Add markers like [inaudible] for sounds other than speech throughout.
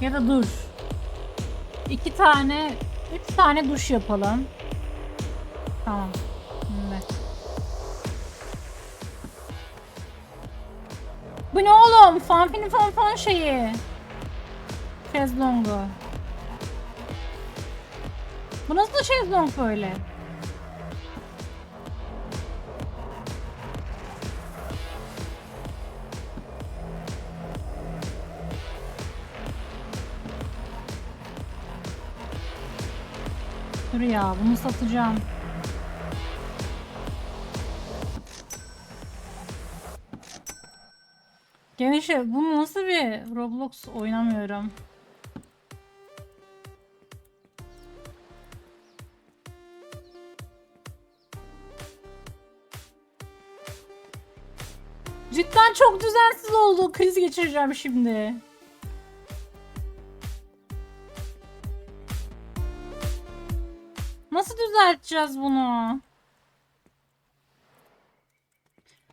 Ya da duş. İki tane, üç tane duş yapalım. Tamam. Şimdi. Bu ne oğlum? Fanfini fan fan şeyi. Şezlongu. Bu nasıl şezlong böyle? Ya bunu satacağım. Gençler bu nasıl bir Roblox oynamıyorum. Cidden çok düzensiz oldu. Kriz geçireceğim şimdi. Düzelteceğiz bunu?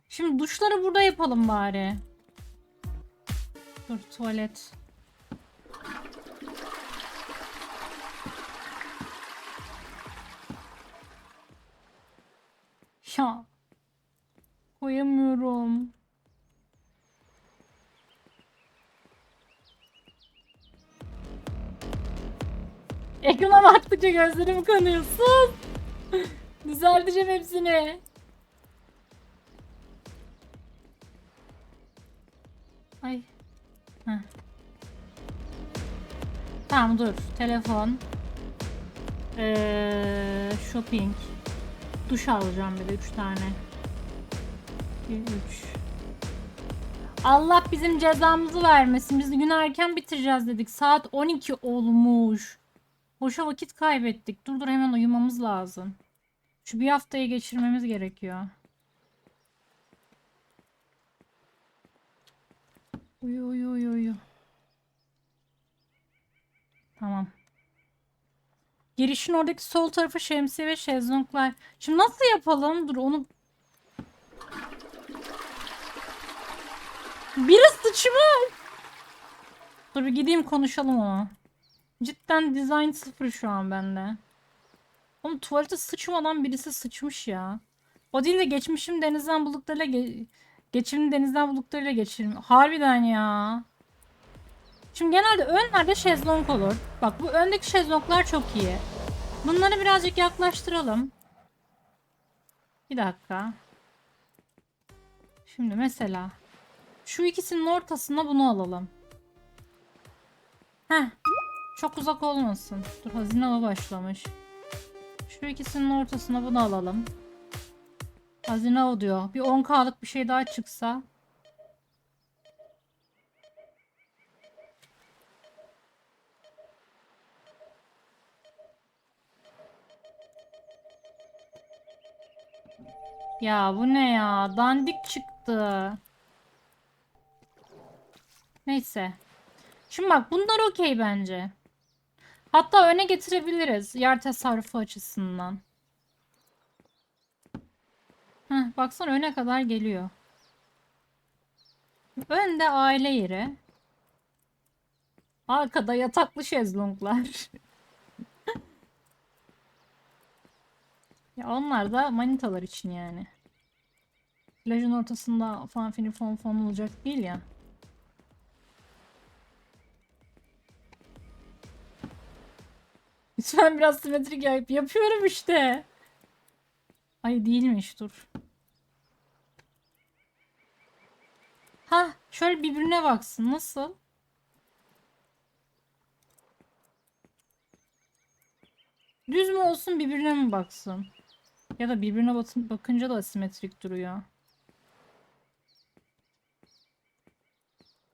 Şimdi duşları burada yapalım bari. Dur tuvalet. Baktıkça gözlerim kanıyor. Sus. [laughs] Düzelteceğim hepsini. Ay. Heh. Tamam dur. Telefon. Ee, shopping. Duş alacağım bir de 3 tane. 1 3. Allah bizim cezamızı vermesin. Biz gün erken bitireceğiz dedik. Saat 12 olmuş. Boşa vakit kaybettik. Dur dur hemen uyumamız lazım. Şu bir haftayı geçirmemiz gerekiyor. Uyu uyu uyu uyu. Tamam. Girişin oradaki sol tarafı şemsiye ve şezlonglar. Şimdi nasıl yapalım? Dur onu... Biri sıçmış. Dur bir gideyim konuşalım onu. Cidden design sıfır şu an bende. Oğlum tuvalete sıçmadan birisi sıçmış ya. O değil de geçmişim denizden bulduklarıyla ge geçimim denizden bulduklarıyla geçirim. Harbiden ya. Şimdi genelde önlerde şezlong olur. Bak bu öndeki şezlonglar çok iyi. Bunları birazcık yaklaştıralım. Bir dakika. Şimdi mesela şu ikisinin ortasına bunu alalım. Heh. Çok uzak olmasın. Dur hazine avı başlamış. Şu ikisinin ortasına bunu alalım. Hazine avı diyor. Bir 10k'lık bir şey daha çıksa. Ya bu ne ya? Dandik çıktı. Neyse. Şimdi bak bunlar okey bence. Hatta öne getirebiliriz yer tasarrufu açısından. Heh, baksana öne kadar geliyor. Önde aile yeri. Arkada yataklı şezlonglar. [laughs] ya onlar da manitalar için yani. Plajın ortasında fanfini fon fon olacak değil ya. [laughs] Lütfen biraz simetrik yap. Yapıyorum işte. Ay değilmiş dur. Ha, şöyle birbirine baksın. Nasıl? Düz mü olsun birbirine mi baksın? Ya da birbirine bakınca da asimetrik duruyor.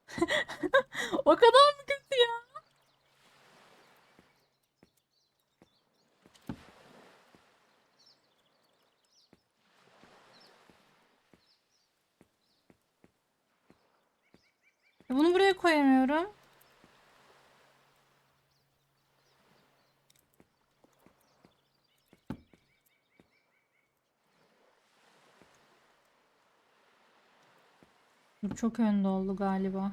[laughs] o kadar mı kötü ya? E Bunu buraya koyamıyorum. Çok önde oldu galiba.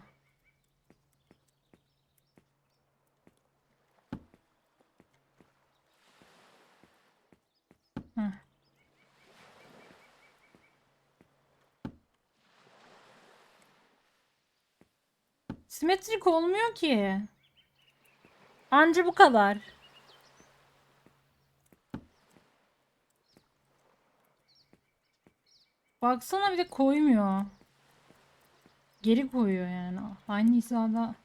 Simetrik olmuyor ki. Anca bu kadar. Baksana bir de koymuyor. Geri koyuyor yani. Aynı hizada.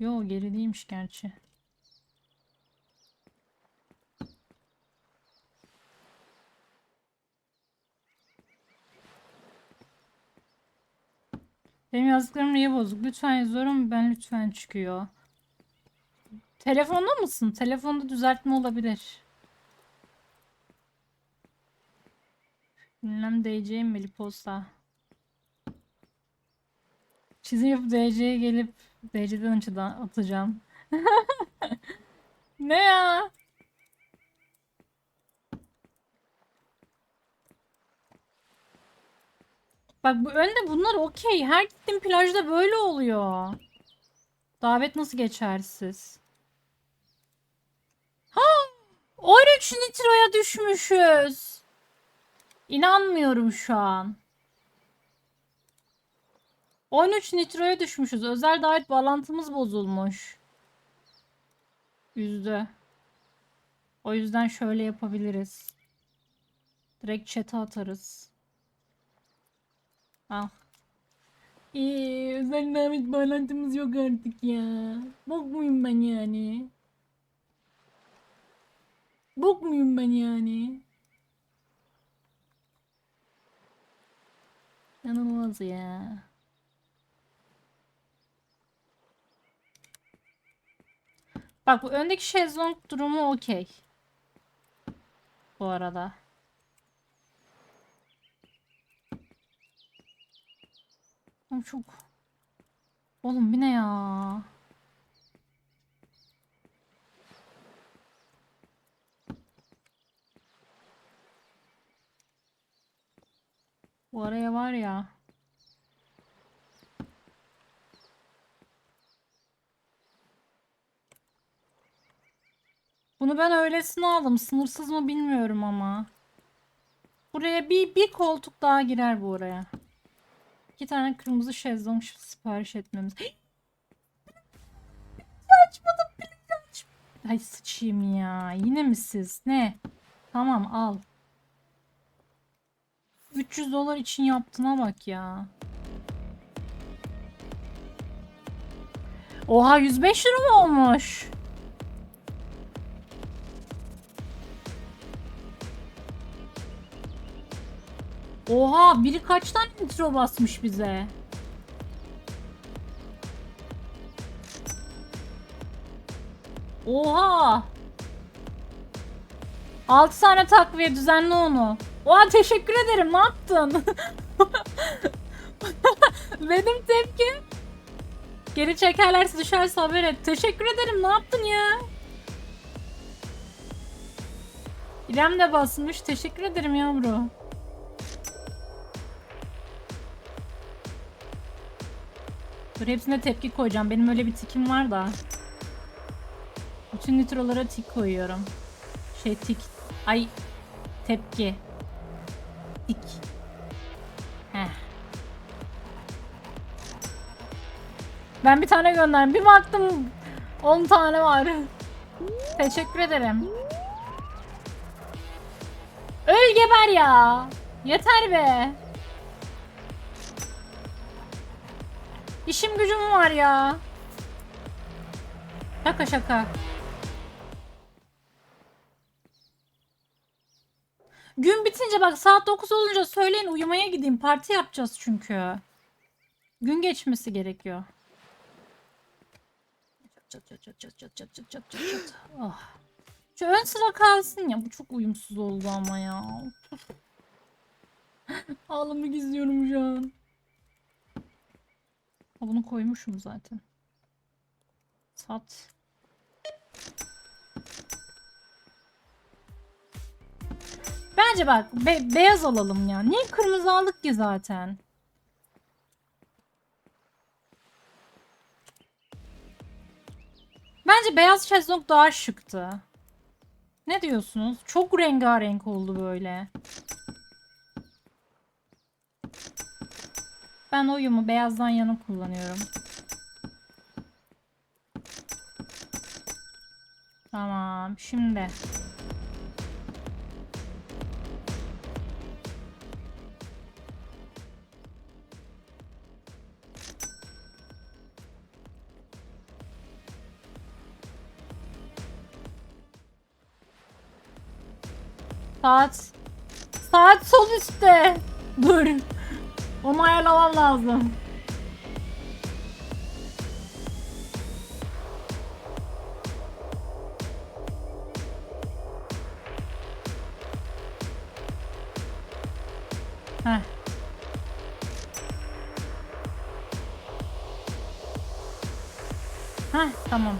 Yo geri değilmiş gerçi. Benim yazdıklarım niye bozuk? Lütfen yazıyorum ben lütfen çıkıyor. Telefonda mısın? Telefonda düzeltme olabilir. Ünlem DC Meliposa. Çizim yapıp DC'ye gelip DC'den açıdan atacağım. [laughs] ne ya? Bak bu önde bunlar okey. Her gittiğim plajda böyle oluyor. Davet nasıl geçersiz? Ha! 13 nitroya düşmüşüz. İnanmıyorum şu an. 13 nitroya düşmüşüz. Özel davet bağlantımız bozulmuş. Üzdü. O yüzden şöyle yapabiliriz. Direkt chat'e atarız. Al. Ee, özel davet bağlantımız yok artık ya. Bok muyum ben yani? Bok muyum ben yani? İnanılmaz ya. Bak bu öndeki şezlong durumu okey. Bu arada. Ama çok... Oğlum bir ne ya? Bu araya var ya. Bunu ben öylesine aldım. Sınırsız mı bilmiyorum ama. Buraya bir, bir koltuk daha girer bu oraya. İki tane kırmızı şezlong sipariş etmemiz. Açmadım aç. Ay sıçayım ya. Yine mi siz? Ne? Tamam al. 300 dolar için yaptığına bak ya. Oha 105 lira mı olmuş? Oha biri kaç tane nitro basmış bize? Oha! 6 tane takviye düzenli onu. Oha teşekkür ederim ne yaptın? [laughs] Benim tepki. Geri çekerlerse düşerse haber et. Teşekkür ederim ne yaptın ya? İrem de basmış. Teşekkür ederim yavru. Dur hepsine tepki koyacağım. Benim öyle bir tikim var da. Bütün nitrolara tik koyuyorum. Şey tik. Ay. Tepki. Tik. Heh. Ben bir tane gönderdim. Bir baktım 10 tane var. Teşekkür ederim. Öl geber ya. Yeter be. İşim gücüm var ya. Şaka şaka. Gün bitince bak saat 9 olunca söyleyin uyumaya gideyim. Parti yapacağız çünkü. Gün geçmesi gerekiyor. Çat çat çat çat çat çat çat çat çat çat. Ah. Şu ön sıra kalsın ya. Bu çok uyumsuz oldu ama ya. [laughs] Ağlamak istiyorum şu an. Bunu koymuşum zaten. Sat. Bence bak be- beyaz alalım ya. Niye kırmızı aldık ki zaten? Bence beyaz şezlong daha şıktı. Ne diyorsunuz? Çok rengarenk oldu böyle. Ben oyumu beyazdan yana kullanıyorum. Tamam. Şimdi. Saat. Saat sol üstte. Dur. Onu ayarlamam lazım. Heh. Heh tamam.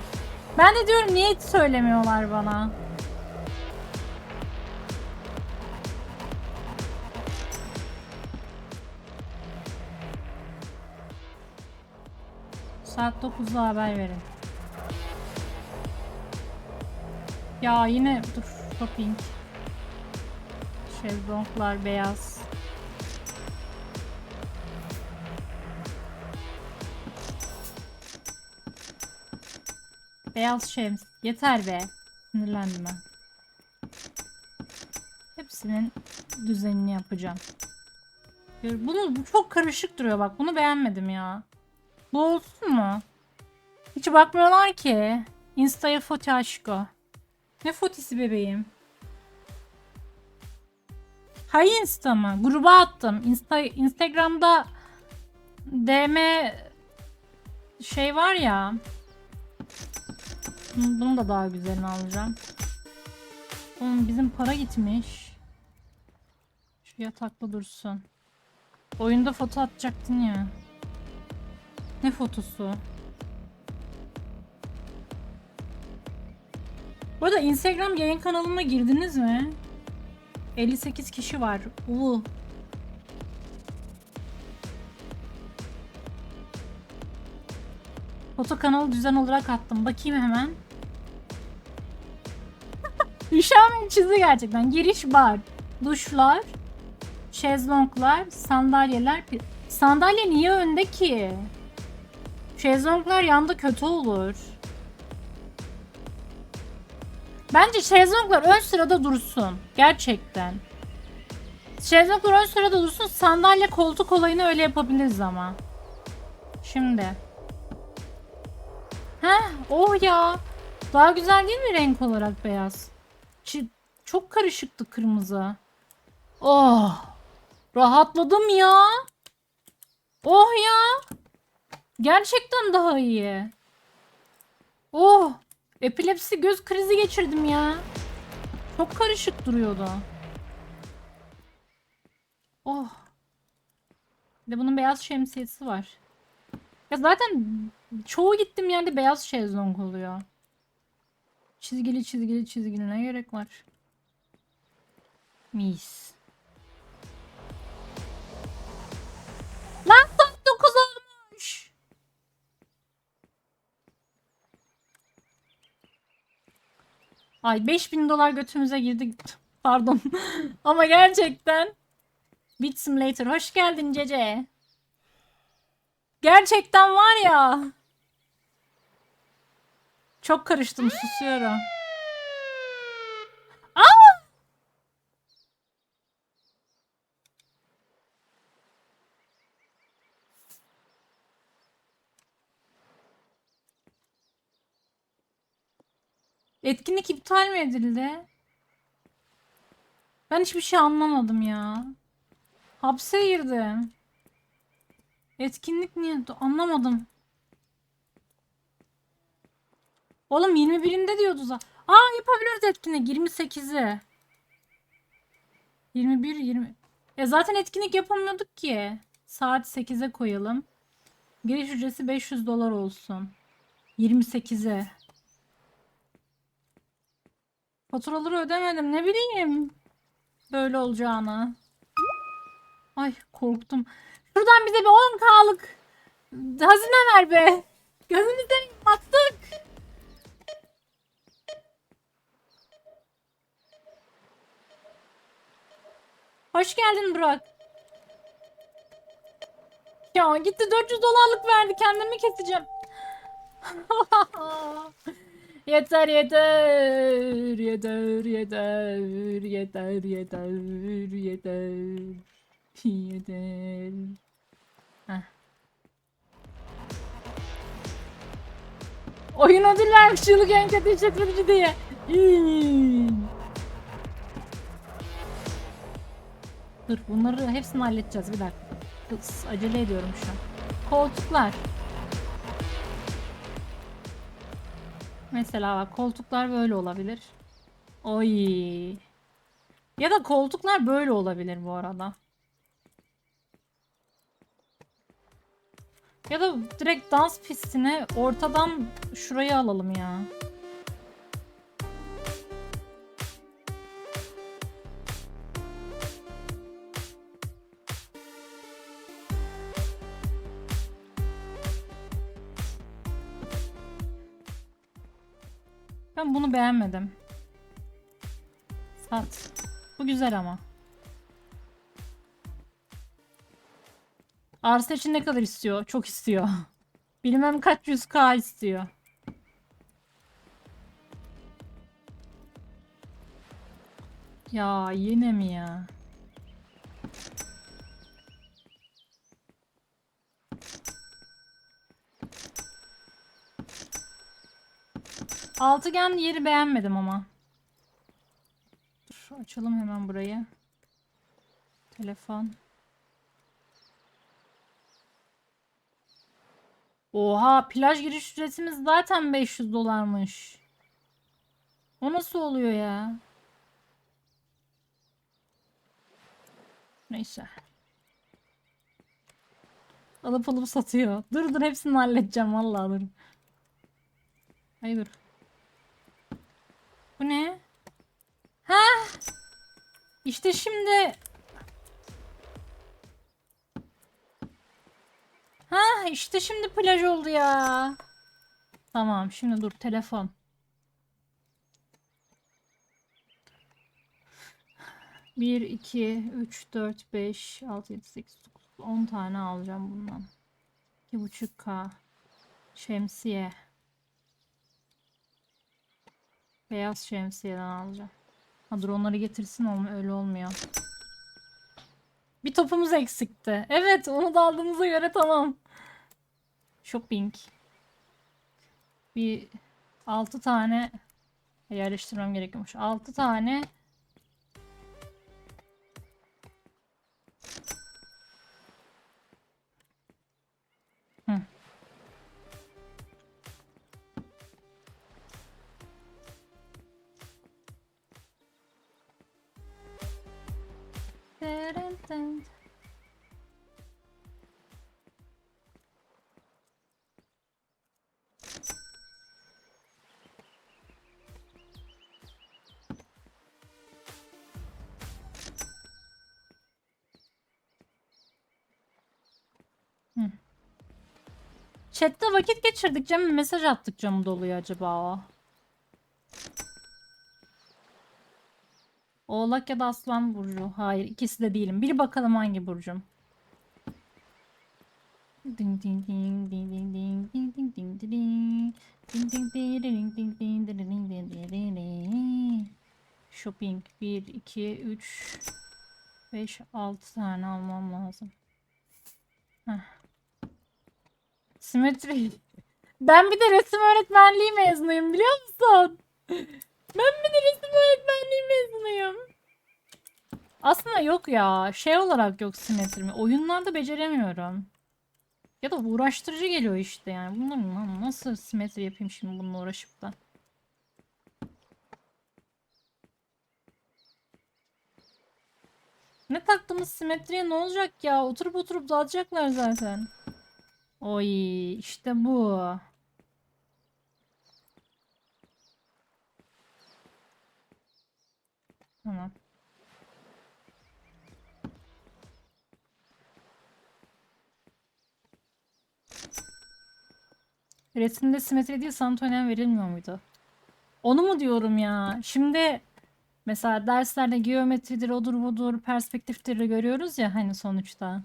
Ben de diyorum niye söylemiyorlar bana. Saat 9'da haber verin. Ya yine dur shopping. Şezlonglar beyaz. Beyaz şems. Yeter be. Sinirlendim ben. Hepsinin düzenini yapacağım. Bunu bu çok karışık duruyor bak. Bunu beğenmedim ya. Bu olsun mu? Hiç bakmıyorlar ki. Insta'ya foto aşko. Ne fotisi bebeğim? Hay Insta mı? Gruba attım. Insta, Instagram'da DM şey var ya. Bunu da daha güzelini alacağım. Oğlum bizim para gitmiş. Şu yatakta dursun. Oyunda foto atacaktın ya. Ne fotosu? Bu arada Instagram yayın kanalıma girdiniz mi? 58 kişi var. Uu. Foto kanalı düzen olarak attım. Bakayım hemen. [laughs] Üşenmeyin çizdi gerçekten. Giriş bar, duşlar, şezlonglar, sandalyeler. Sandalye niye önde ki? Şezlonglar yanda kötü olur. Bence şezlonglar ön sırada dursun. Gerçekten. Şezlonglar ön sırada dursun. Sandalye koltuk olayını öyle yapabiliriz ama. Şimdi. Heh, oh ya. Daha güzel değil mi renk olarak beyaz? Çi- çok karışıktı kırmızı. Oh. Rahatladım ya. Oh ya. Gerçekten daha iyi. Oh. Epilepsi göz krizi geçirdim ya. Çok karışık duruyordu. Oh. Bir de bunun beyaz şemsiyesi var. Ya zaten çoğu gittiğim yerde beyaz şezlong oluyor. Çizgili çizgili çizgili ne gerek var? Mis. Ay 5000 dolar götümüze girdi. Pardon. [laughs] Ama gerçekten. Beat Simulator hoş geldin Cece. Gerçekten var ya. Çok karıştım susuyorum. Aa! Etkinlik iptal mi edildi? Ben hiçbir şey anlamadım ya. Hapse girdim. Etkinlik niye? Anlamadım. Oğlum 21'inde diyordu zaten. Aa yapabiliriz etkinlik 28'i. 21 20. Ya zaten etkinlik yapamıyorduk ki. Saat 8'e koyalım. Giriş ücreti 500 dolar olsun. 28'e. Faturaları ödemedim. Ne bileyim. Böyle olacağını. Ay korktum. Şuradan bize bir 10k'lık hazine ver be. Seveyim battık. Hoş geldin Burak. Ya gitti 400 dolarlık verdi kendimi keseceğim. [laughs] yeter yeter yeter yeter yeter yeter yeter yeter. Heh. Oyun ödül vermiş çığlık en kötü işletmeci diye. İyi. Dur bunları hepsini halledeceğiz bir dakika. Kız, acele ediyorum şu an. Koltuklar. Mesela bak koltuklar böyle olabilir. Oy. Ya da koltuklar böyle olabilir bu arada. Ya da direkt dans pistine ortadan şurayı alalım ya. Ben bunu beğenmedim. Sat. Bu güzel ama. Arsa için ne kadar istiyor? Çok istiyor. [laughs] Bilmem kaç yüz K istiyor. Ya yine mi ya? Altıgen yeri beğenmedim ama. Dur açalım hemen burayı. Telefon. Oha plaj giriş ücretimiz zaten 500 dolarmış. O nasıl oluyor ya? Neyse. Alıp alıp satıyor. Dur dur hepsini halledeceğim vallahi dur. Hayır dur. Bu ne? Ha? İşte şimdi Ha işte şimdi plaj oldu ya. Tamam şimdi dur telefon. Bir, iki, üç, dört, beş, altı, yedi, sekiz, dokuz, on tane alacağım bundan. İki buçuk K. Şemsiye. Beyaz şemsiyeden alacağım. Ha dur onları getirsin olma öyle olmuyor. Bir topumuz eksikti. Evet onu da aldığımıza göre tamam. Shopping. Bir 6 tane yerleştirmem gerekiyormuş. 6 tane Chat'te vakit geçirdikçe mi mesaj attıkça mı doluyor acaba o? Oğlak ya da Aslan Burcu. Hayır ikisi de değilim. Bir bakalım hangi burcum. Ding ding ding ding ding ding ding ding ding ding ding ding ding ding ding ding ding ding ding ding Shopping 1 2 3 5 6 tane almam lazım. Heh. Simetri. Ben bir de resim öğretmenliği mezunuyum biliyor musun? Ben bir de resim öğretmenliği mezunuyum. Aslında yok ya. Şey olarak yok simetrimi. Oyunlarda beceremiyorum. Ya da uğraştırıcı geliyor işte yani. Bunları lan nasıl simetri yapayım şimdi bununla uğraşıp da. Ne taktığımız simetriye ne olacak ya? Oturup oturup dağıtacaklar zaten. Oy işte bu. Tamam. Resimde simetri değil sanat önem verilmiyor muydu? Onu mu diyorum ya? Şimdi mesela derslerde geometridir, odur budur, perspektiftir görüyoruz ya hani sonuçta.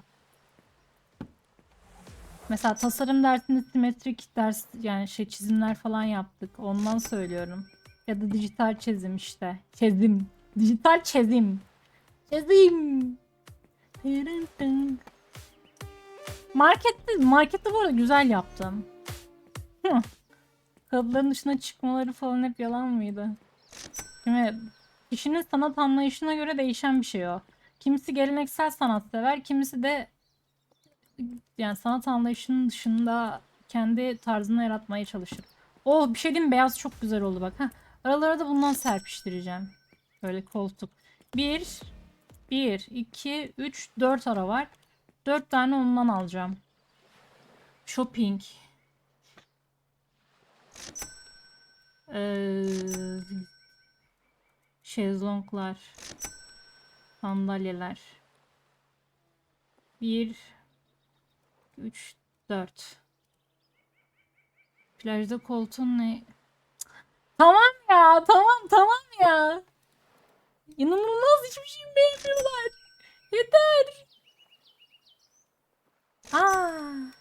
Mesela tasarım dersinde simetrik ders yani şey çizimler falan yaptık. Ondan söylüyorum. Ya da dijital çizim işte. Çizim. Dijital çizim. Çizim. Markette, markette bu arada güzel yaptım. Kalıpların dışına çıkmaları falan hep yalan mıydı? Şimdi kişinin sanat anlayışına göre değişen bir şey o. Kimisi geleneksel sanat sever, kimisi de yani sanat anlayışının dışında kendi tarzını yaratmaya çalışır. Oh bir şey diyeyim beyaz çok güzel oldu bak. Heh. Aralara da bundan serpiştireceğim. Böyle koltuk. Bir, bir, iki, üç, dört ara var. Dört tane ondan alacağım. Shopping. Ee, şezlonglar. Sandalyeler. Bir, 3, 4. Plajda koltuğun ne? Tamam ya, tamam tamam ya. İnanılmaz hiçbir şey beğenmiyorlar. Yeter. Aa.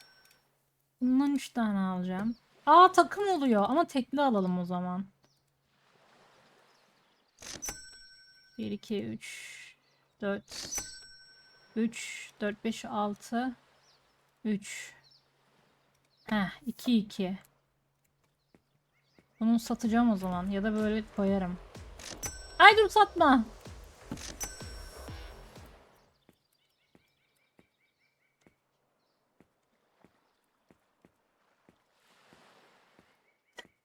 Bundan 3 tane alacağım. Aa takım oluyor ama tekli alalım o zaman. 1, 2, 3, 4, 3, 4, 5, 6, 3. Heh 2 2. Bunu satacağım o zaman ya da böyle koyarım. Ay dur satma.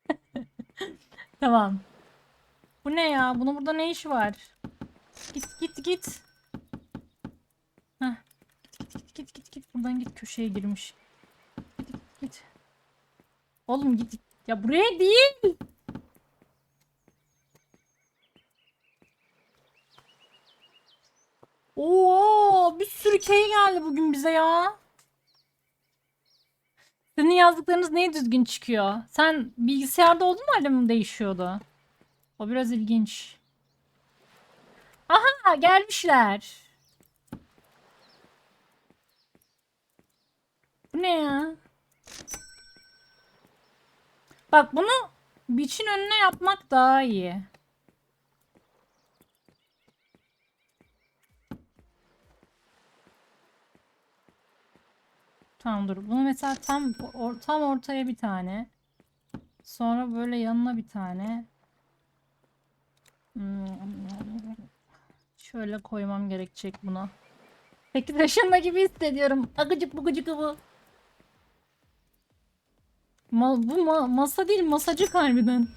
[laughs] tamam. Bu ne ya? Bunun burada ne işi var? Git git git. Heh. Git git git. Buradan git köşeye girmiş. Git git. Oğlum git. Ya buraya değil. Oo, bir sürü key geldi bugün bize ya. Senin yazdıklarınız neye düzgün çıkıyor? Sen bilgisayarda olduğun halde mi değişiyordu? O biraz ilginç. Aha gelmişler. Ne ya? Bak bunu biçin önüne yapmak daha iyi. Tamam dur. Bunu mesela tam or- tam ortaya bir tane. Sonra böyle yanına bir tane. Hmm. Şöyle koymam gerekecek bunu. Peki yaşında gibi hissediyorum. Agıcık bu gıcık bu. Ma bu ma masa değil masacık harbiden.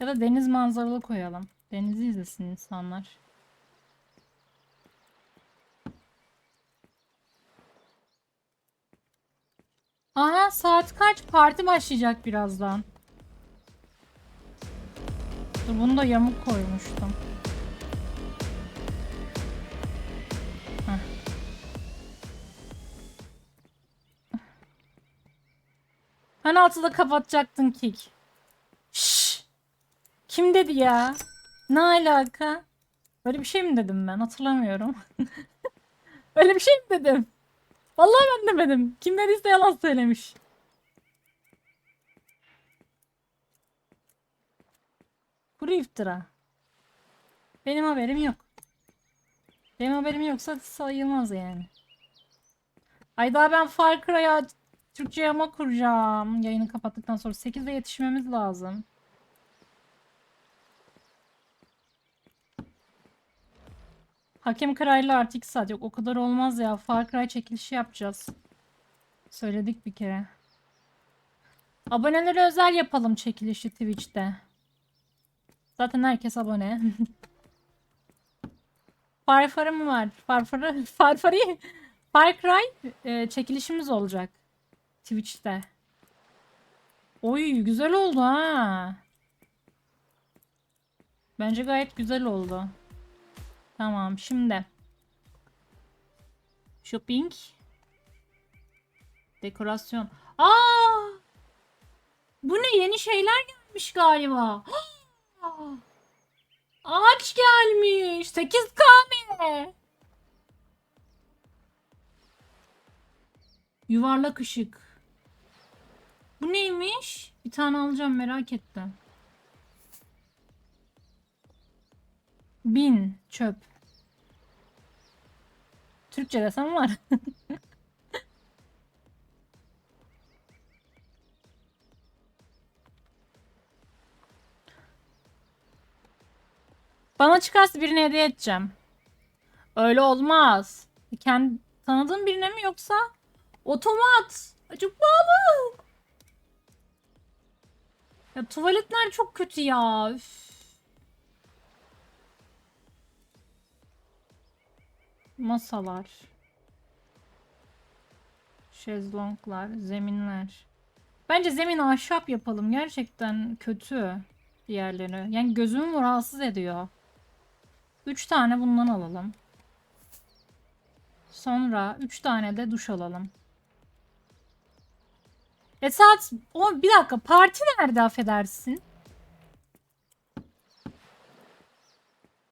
Ya da deniz manzaralı koyalım. Denizi izlesin insanlar. Aha saat kaç? Parti başlayacak birazdan. Dur bunu da yamuk koymuştum. Hani altıda kapatacaktın kick. Şşş. Kim dedi ya? Ne alaka? Böyle bir şey mi dedim ben? Hatırlamıyorum. [laughs] Öyle bir şey mi dedim? Vallahi ben demedim. Kim dediyse yalan söylemiş. Kuru iftira. Benim haberim yok. Benim haberim yoksa sayılmaz yani. Ay daha ben Far Cry'a Türkçe yama kuracağım. Yayını kapattıktan sonra 8'de yetişmemiz lazım. Hakem kararıyla artı 2 saat. Yok o kadar olmaz ya. Far Cry çekilişi yapacağız. Söyledik bir kere. Abonelere özel yapalım çekilişi Twitch'te. Zaten herkes abone. [laughs] Farfarı mı var? Farfarı, Farfarı, Far Cry e, çekilişimiz olacak. Twitch'te. Oy güzel oldu ha. Bence gayet güzel oldu. Tamam şimdi. Shopping. Dekorasyon. Aa! Bu ne yeni şeyler gelmiş galiba. [gasps] Ağaç gelmiş. 8 tane. Yuvarlak ışık. Bu neymiş? Bir tane alacağım merak ettim. Bin çöp. Türkçe desem var. [laughs] Bana çıkarsa birine hediye edeceğim. Öyle olmaz. Kendi tanıdığın birine mi yoksa otomat? Çok pahalı. Ya tuvaletler çok kötü ya. Üf. Masalar. Şezlonglar, zeminler. Bence zemin ahşap yapalım. Gerçekten kötü diğerleri. Yani gözümü rahatsız ediyor. 3 tane bundan alalım. Sonra 3 tane de duş alalım. E saat o bir dakika parti nerede affedersin?